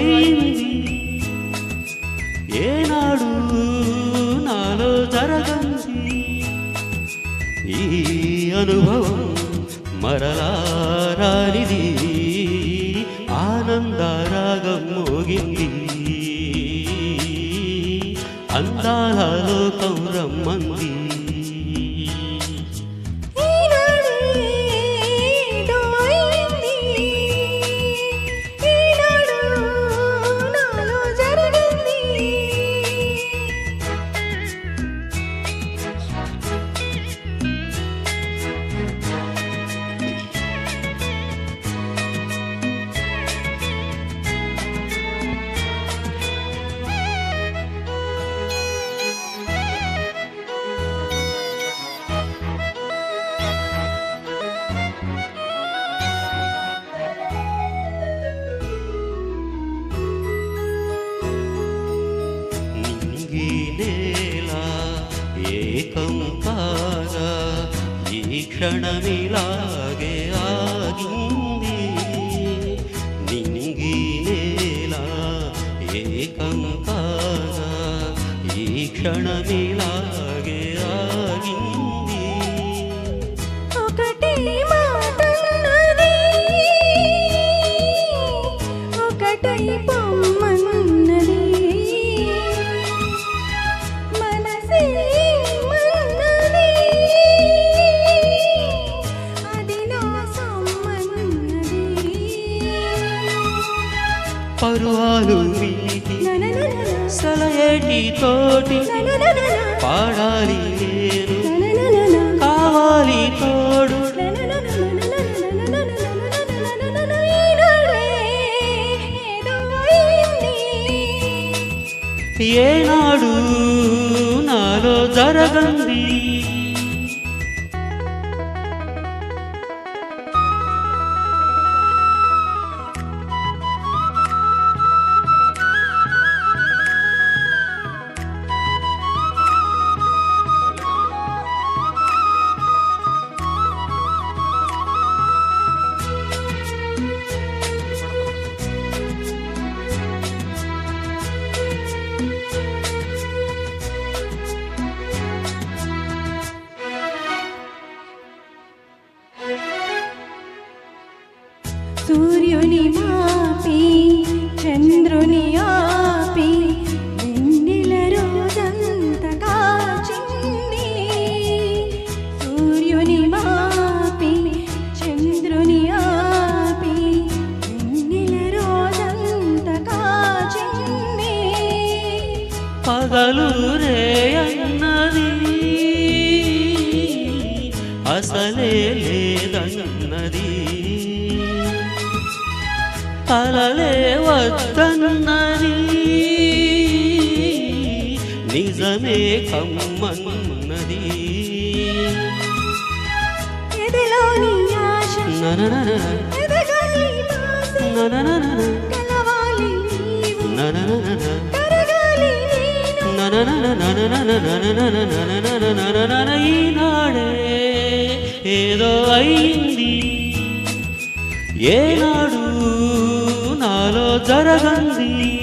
అయింది ఏనాడు నాలో జరగంది ఈ అనుభవం మరలారానిది ఆనందరాగం మోగింది. అందాల లోకం రమ్మంది ఏకం ఈ క్షణమిలాగే ఆగింది నింగి నేల ఏకం ఈ క్షణమిలా పరువాలు మీటి సలయేటి తోటి పాడాలి నేను. కావాలి తోడు. ఏనాడు నాలో జరగంది సూర్యుని మాపి చంద్రుని ఆపి వెన్నెల రోజంత కాచింది సూర్యుని మాపి చంద్రుని ఆపి వెన్నెల రోజంత కాచింది పగలు రే అన్నది అసలే లేదన్నది. నీవు. నననన. కరగాలి నేను. ఈనాడే ఏదో అయింది. ఏనాడు जरा गांधी